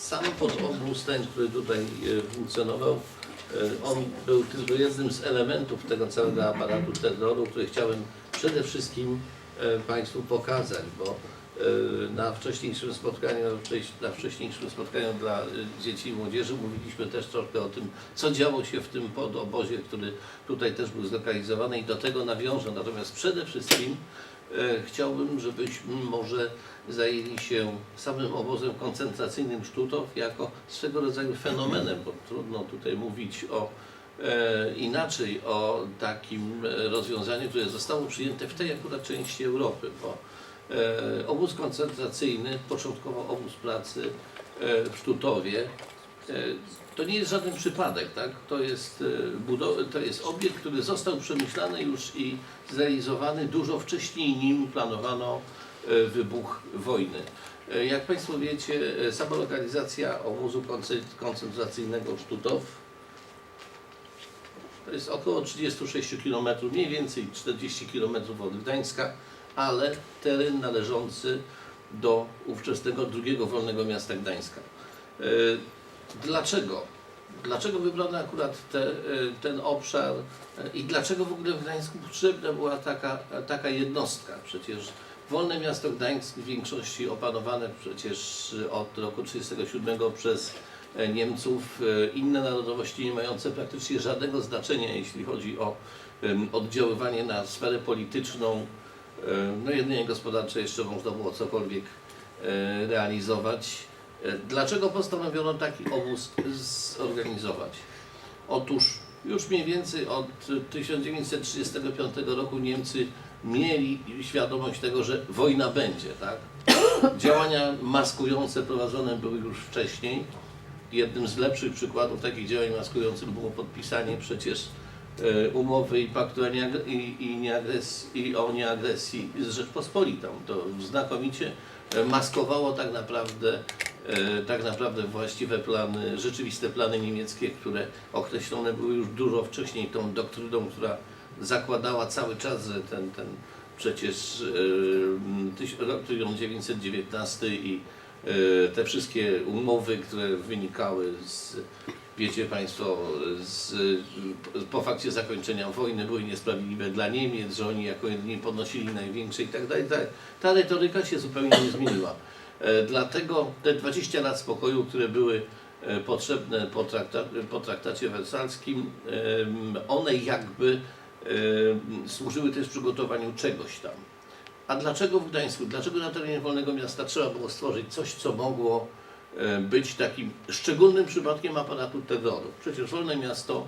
Sam podobóz ten, który tutaj e, funkcjonował, e, on był tylko jednym z elementów tego całego aparatu terroru, który chciałem przede wszystkim e, Państwu pokazać, bo na wcześniejszym spotkaniu, na wcześniejszym spotkaniu dla dzieci i młodzieży mówiliśmy też troszkę o tym, co działo się w tym podobozie, który tutaj też był zlokalizowany i do tego nawiążę. Natomiast przede wszystkim chciałbym, żebyśmy może zajęli się samym obozem koncentracyjnym Sztutow jako swego rodzaju fenomenem, bo trudno tutaj mówić o e, inaczej o takim e, rozwiązaniu, które zostało przyjęte w tej akurat części Europy, bo e, obóz koncentracyjny, początkowo obóz pracy e, w Sztutowie, e, to nie jest żaden przypadek, tak? To jest, e, to jest obiekt, który został przemyślany już i zrealizowany dużo wcześniej, nim planowano e, wybuch wojny. E, Jak Państwo wiecie, sama lokalizacja obozu konce- koncentracyjnego Sztutow to jest około 36 km, mniej więcej 40 km od Gdańska, ale teren należący do ówczesnego drugiego wolnego miasta Gdańska. Dlaczego? Dlaczego wybrano akurat te, e, ten obszar e, i dlaczego w ogóle w Gdańsku potrzebna była taka, taka jednostka? Przecież wolne miasto Gdańsk w większości opanowane przecież od roku 1937 przez e, Niemców, e, inne narodowości nie mające praktycznie żadnego znaczenia, jeśli chodzi o oddziaływanie na sferę polityczną, e, no jedynie gospodarcze jeszcze można było cokolwiek realizować. Dlaczego postanowiono taki obóz zorganizować? Otóż już mniej więcej od 1935 roku Niemcy mieli świadomość tego, że wojna będzie, tak? Działania maskujące prowadzone były już wcześniej. Jednym z lepszych przykładów takich działań maskujących było podpisanie przecież e, umowy i paktu i, o nieagresji z Rzeczpospolitą. To znakomicie e, maskowało tak naprawdę, tak naprawdę właściwe plany, rzeczywiste plany niemieckie, które określone były już dużo wcześniej tą doktryną, która zakładała cały czas, ten, ten przecież e, rok 1919 i e, te wszystkie umowy, które wynikały z, wiecie Państwo, z, po fakcie zakończenia wojny były niesprawiedliwe dla Niemiec, że oni jako jedyni ponosili największe i tak dalej. Ta retoryka się zupełnie nie zmieniła. E, Dlatego te 20 lat spokoju, które były e, potrzebne po, trakta, po traktacie wersalskim, one jakby służyły też przygotowaniu czegoś tam. A dlaczego w Gdańsku, dlaczego na terenie Wolnego Miasta trzeba było stworzyć coś, co mogło e, być takim szczególnym przypadkiem aparatu terroru? Przecież Wolne Miasto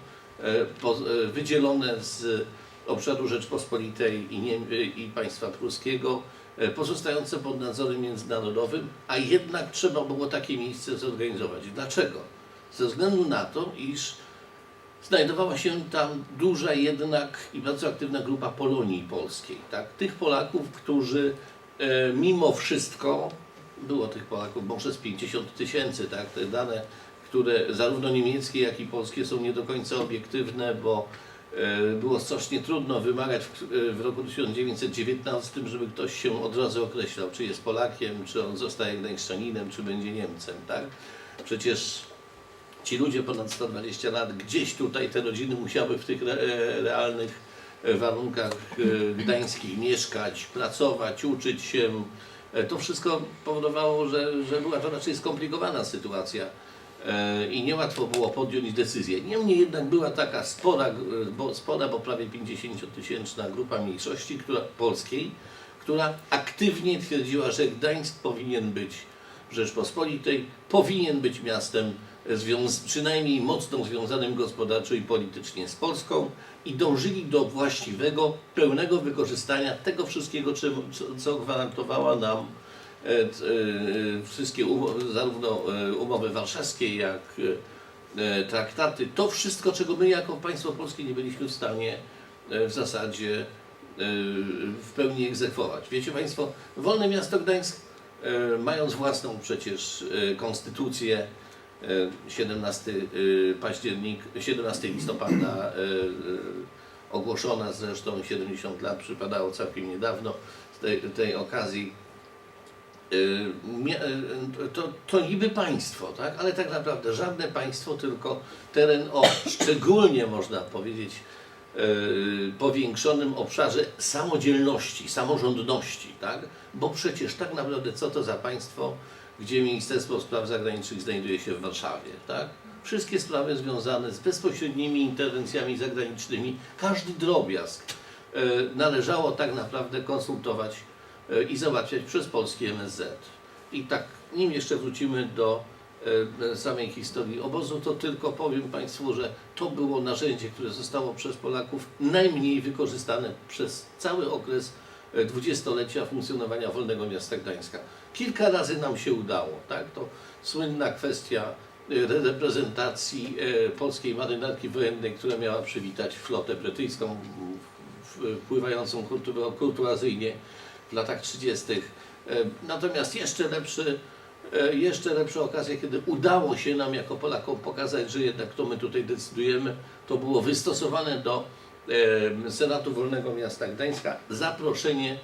wydzielone z obszaru Rzeczpospolitej i, i państwa pruskiego, pozostające pod nadzorem międzynarodowym, a jednak trzeba było takie miejsce zorganizować. Dlaczego? Ze względu na to, iż znajdowała się tam duża jednak i bardzo aktywna grupa Polonii polskiej, tak? Tych Polaków, którzy e, mimo wszystko, było tych Polaków może z 50 tysięcy, tak? Te dane, które zarówno niemieckie, jak i polskie są nie do końca obiektywne, bo e, było strasznie trudno wymagać w, w roku 1919, żeby ktoś się od razu określał, czy jest Polakiem, czy on zostaje Gdańszczaninem, czy będzie Niemcem, tak? Przecież ci ludzie ponad 120 lat, gdzieś tutaj te rodziny musiały w tych re, e, realnych e, warunkach e, gdańskich mieszkać, pracować, uczyć się. E, To wszystko powodowało, że, że była to raczej skomplikowana sytuacja e, i niełatwo było podjąć decyzję. Niemniej jednak była taka spora, e, bo, spora bo prawie 50-tysięczna grupa mniejszości która, polskiej, która aktywnie twierdziła, że Gdańsk powinien być Rzeczpospolitej, powinien być miastem związ- przynajmniej mocno związanym gospodarczo i politycznie z Polską i dążyli do właściwego, pełnego wykorzystania tego wszystkiego, co, co gwarantowała nam e, e, wszystkie umo- zarówno e, umowy warszawskie, jak e, traktaty. To wszystko, czego my jako państwo polskie nie byliśmy w stanie e, w zasadzie e, w pełni egzekwować. Wiecie Państwo, Wolne Miasto Gdańsk, e, mając własną przecież e, konstytucję, e, 17 e, październik, 17 listopada e, e, ogłoszona zresztą 70 lat przypadało całkiem niedawno z tej, tej okazji to, to niby państwo, tak? ale tak naprawdę żadne państwo, tylko teren o szczególnie można powiedzieć y, powiększonym obszarze samodzielności, samorządności, tak? bo przecież tak naprawdę co to za państwo, gdzie Ministerstwo Spraw Zagranicznych znajduje się w Warszawie, tak? Wszystkie sprawy związane z bezpośrednimi interwencjami zagranicznymi, każdy drobiazg należało tak naprawdę konsultować i załatwiać przez polski MSZ. I tak, nim jeszcze wrócimy do e, samej historii obozu, to tylko powiem Państwu, że to było narzędzie, które zostało przez Polaków najmniej wykorzystane przez cały okres e, dwudziestolecia funkcjonowania Wolnego Miasta Gdańska. Kilka razy nam się udało, tak? To słynna kwestia e, reprezentacji e, polskiej marynarki wojennej, która miała przywitać flotę brytyjską wpływającą kurtuazyjnie w latach 30. E, Natomiast jeszcze lepszy, e, jeszcze lepsza okazja, kiedy udało się nam jako Polakom pokazać, że jednak to my tutaj decydujemy, to było wystosowane do e, Senatu Wolnego Miasta Gdańska zaproszenie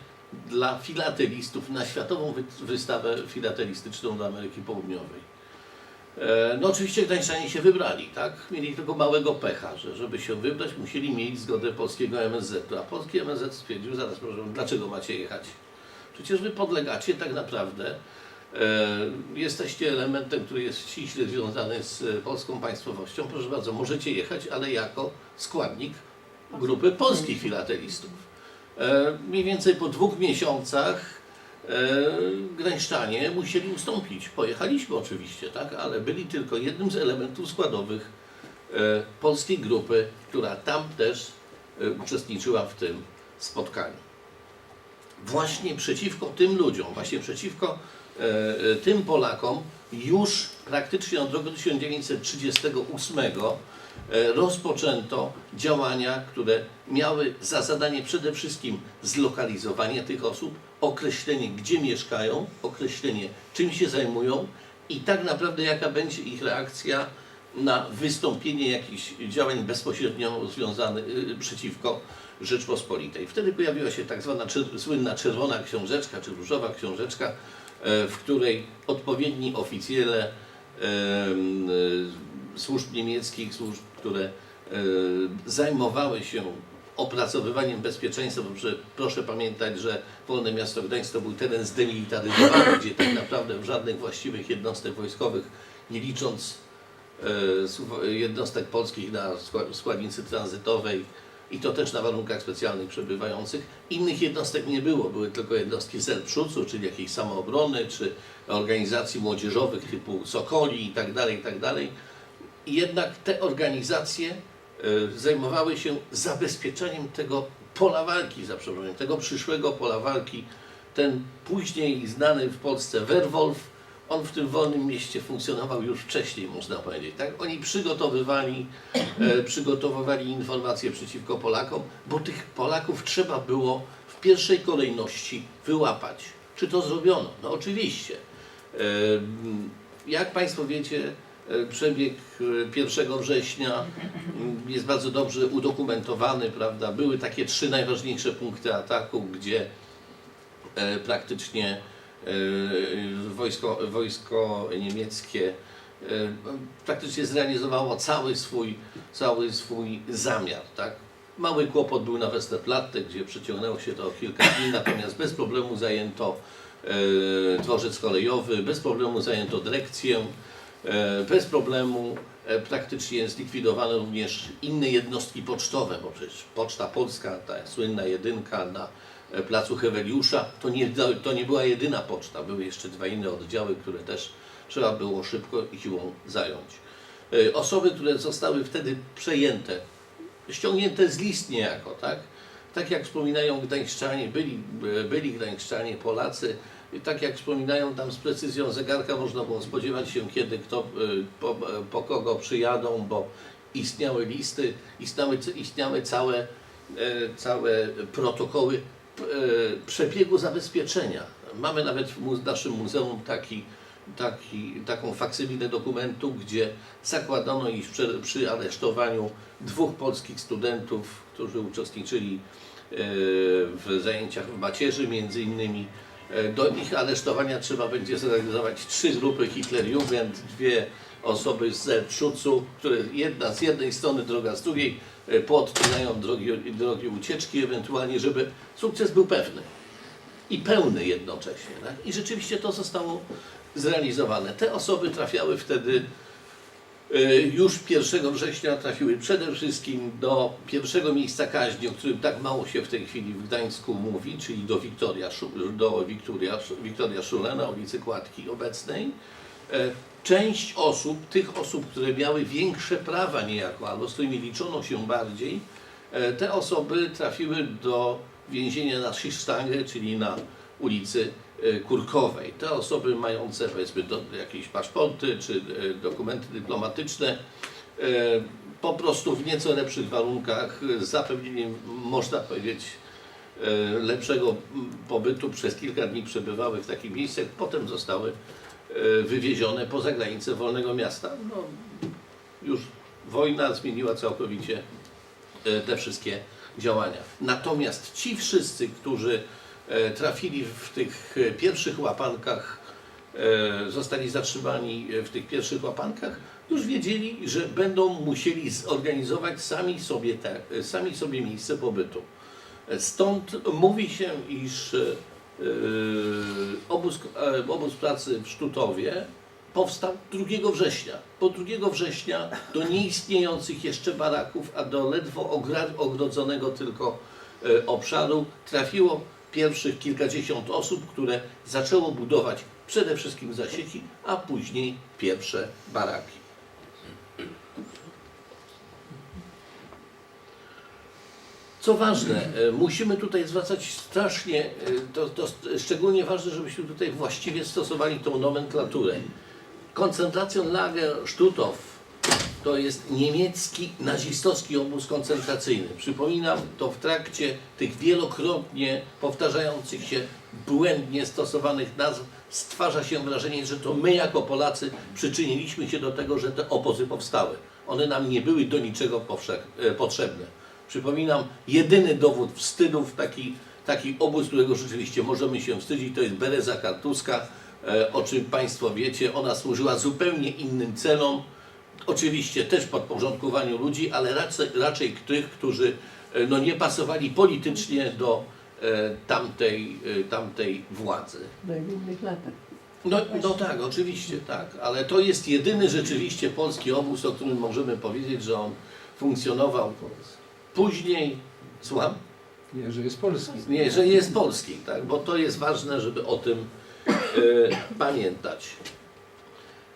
dla filatelistów na Światową Wy- Wystawę Filatelistyczną do Ameryki Południowej. E, No oczywiście Gdańszczanie się wybrali, tak? Mieli tylko małego pecha, że żeby się wybrać musieli mieć zgodę polskiego MSZ-u, a polski MSZ stwierdził, zaraz proszę, dlaczego macie jechać? Przecież wy podlegacie tak naprawdę, e, jesteście elementem, który jest ściśle związany z e, polską państwowością, proszę bardzo, możecie jechać, ale jako składnik grupy polskich filatelistów. Mniej więcej po dwóch miesiącach Gdańszczanie musieli ustąpić. Pojechaliśmy oczywiście, tak, ale byli tylko jednym z elementów składowych e, polskiej grupy, która tam też e, uczestniczyła w tym spotkaniu. Właśnie przeciwko tym ludziom, właśnie przeciwko e, e, tym Polakom już praktycznie od roku 1938 e, rozpoczęto działania, które miały za zadanie przede wszystkim zlokalizowanie tych osób, określenie gdzie mieszkają, określenie czym się zajmują i tak naprawdę jaka będzie ich reakcja na wystąpienie jakichś działań bezpośrednio związanych y, przeciwko Rzeczpospolitej. Wtedy pojawiła się tak zwana słynna czerwona książeczka, czy różowa książeczka, e, w której odpowiedni oficjele e, służb niemieckich, służb, które e, zajmowały się opracowywaniem bezpieczeństwa, bo proszę pamiętać, że Wolne Miasto Gdańsk to był teren zdemilitaryzowany, gdzie tak naprawdę żadnych właściwych jednostek wojskowych, nie licząc e, jednostek polskich na skła- składnicy tranzytowej i to też na warunkach specjalnych przebywających. Innych jednostek nie było, były tylko jednostki Zelpszucu, czyli jakiejś samoobrony, czy organizacji młodzieżowych typu Sokoli i tak dalej, i tak dalej. Jednak te organizacje e, zajmowały się zabezpieczeniem tego pola walki, za przeproszeniem, tego przyszłego pola walki. Ten później znany w Polsce Werwolf, on w tym wolnym mieście funkcjonował już wcześniej, można powiedzieć. Tak? Oni przygotowywali, e, przygotowywali informacje przeciwko Polakom, bo tych Polaków trzeba było w pierwszej kolejności wyłapać. Czy to zrobiono? No oczywiście. E, Jak Państwo wiecie, przebieg e, 1 września m, jest bardzo dobrze udokumentowany, prawda? Były takie trzy najważniejsze punkty ataku, gdzie e, praktycznie e, wojsko, wojsko niemieckie e, praktycznie zrealizowało cały swój, cały swój zamiar. Tak? Mały kłopot był na Westerplatte, gdzie przeciągnęło się to kilka dni, natomiast bez problemu zajęto e, dworzec kolejowy, bez problemu zajęto dyrekcję, e, bez problemu e, praktycznie zlikwidowano również inne jednostki pocztowe, bo przecież Poczta Polska, ta słynna jedynka na e, placu Heweliusza, to nie, to nie była jedyna poczta, były jeszcze dwa inne oddziały, które też trzeba było szybko i siłą zająć. E, Osoby, które zostały wtedy przejęte, ściągnięte z list niejako, tak? Tak jak wspominają Gdańszczanie, byli, byli Gdańszczanie, Polacy, i tak jak wspominają tam z precyzją zegarka, można było spodziewać się, kiedy kto, y, po, po kogo przyjadą, bo istniały listy, istniały, istniały całe, e, całe protokoły przebiegu zabezpieczenia. Mamy nawet w naszym muzeum taki, taki, taką faksymilę dokumentu, gdzie zakładano, iż przy, przy aresztowaniu dwóch polskich studentów, którzy uczestniczyli w zajęciach w macierzy między innymi, Do ich aresztowania trzeba będzie zrealizować trzy grupy Hitlerjugend, dwie osoby z Schucu, które jedna z jednej strony, druga z drugiej e, poodcinają drogi, drogi ucieczki, ewentualnie, żeby sukces był pewny i pełny jednocześnie. Tak? I rzeczywiście to zostało zrealizowane. Te osoby trafiały wtedy e, już 1 września trafiły przede wszystkim do pierwszego miejsca kaźni, o którym tak mało się w tej chwili w Gdańsku mówi, czyli do Wiktoria, do Wiktoria, Wiktoria Szule na ulicy Kładki obecnej. E, Część osób, tych osób, które miały większe prawa niejako, albo z którymi liczono się bardziej, e, te osoby trafiły do więzienia na Schichtstange, czyli na ulicy e, Kurkowej. Te osoby mające powiedzmy do, jakieś paszporty czy e, dokumenty dyplomatyczne e, po prostu w nieco lepszych warunkach z zapewnieniem, można powiedzieć, lepszego m, pobytu przez kilka dni przebywały w takich miejscach, potem zostały wywiezione poza granice wolnego miasta. No, już wojna zmieniła całkowicie te wszystkie działania. Natomiast ci wszyscy, którzy trafili w tych e, pierwszych łapankach, e, zostali zatrzymani e, w tych pierwszych łapankach, już wiedzieli, że będą musieli zorganizować sami sobie, te, e, sami sobie miejsce pobytu. E, Stąd mówi się, iż e, e, obóz, e, obóz pracy w Sztutowie powstał 2 września. Po 2 września do nieistniejących jeszcze baraków, a do ledwo ogrodzonego tylko e, obszaru trafiło pierwszych kilkadziesiąt osób, które zaczęło budować przede wszystkim zasieki, a później pierwsze baraki. Co ważne, e, musimy tutaj zwracać strasznie, e, to, to szczególnie ważne, żebyśmy tutaj właściwie stosowali tą nomenklaturę. Koncentracjonlager Stutthof to jest niemiecki nazistowski obóz koncentracyjny. Przypominam, to w trakcie tych wielokrotnie powtarzających się błędnie stosowanych nazw stwarza się wrażenie, że to my jako Polacy przyczyniliśmy się do tego, że te obozy powstały. One nam nie były do niczego e, potrzebne. Przypominam, jedyny dowód wstydu w taki, taki obóz, którego rzeczywiście możemy się wstydzić, to jest Bereza Kartuska, e, o czym Państwo wiecie. Ona służyła zupełnie innym celom, oczywiście też podporządkowaniu ludzi, ale raczej, raczej tych, którzy e, no, nie pasowali politycznie do e, tamtej, e, tamtej władzy. No i w innych latach. No, no tak, oczywiście, tak, ale to jest jedyny rzeczywiście polski obóz, o którym możemy powiedzieć, że on funkcjonował później, słucham? Nie, że jest polski. Nie, że jest polski, tak, bo to jest ważne, żeby o tym e, pamiętać.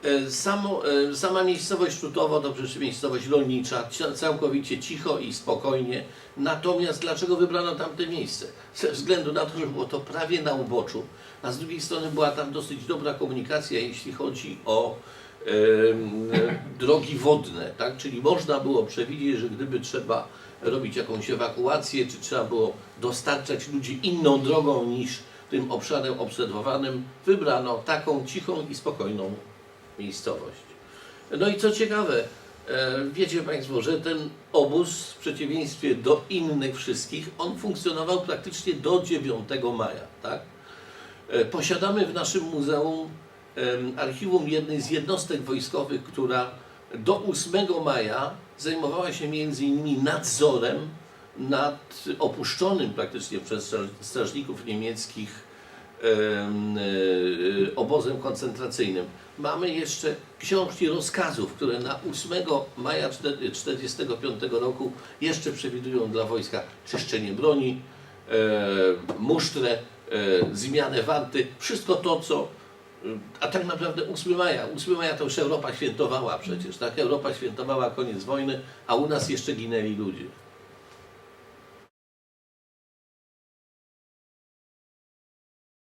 E, samo, e, sama miejscowość Sztutowo to przecież miejscowość rolnicza, całkowicie cicho i spokojnie. Natomiast dlaczego wybrano tamte miejsce? Ze względu na to, że było to prawie na uboczu, a z drugiej strony była tam dosyć dobra komunikacja, jeśli chodzi o drogi wodne, tak? Czyli można było przewidzieć, że gdyby trzeba robić jakąś ewakuację, czy trzeba było dostarczać ludzi inną drogą niż tym obszarem obserwowanym, wybrano taką cichą i spokojną miejscowość. No i co ciekawe, e, wiecie Państwo, że ten obóz w przeciwieństwie do innych wszystkich, on funkcjonował praktycznie do 9 maja, tak? E, Posiadamy w naszym muzeum archiwum jednej z jednostek wojskowych, która do 8 maja zajmowała się między innymi nadzorem nad opuszczonym praktycznie przez straż- strażników niemieckich em, e, obozem koncentracyjnym. Mamy jeszcze książki rozkazów, które na 8 maja 1945 roku jeszcze przewidują dla wojska czyszczenie broni, e, musztrę, e, zmianę warty, wszystko to, co. e, A tak naprawdę 8 maja, 8 maja to już Europa świętowała przecież, tak? Europa świętowała koniec wojny, a u nas jeszcze ginęli ludzie.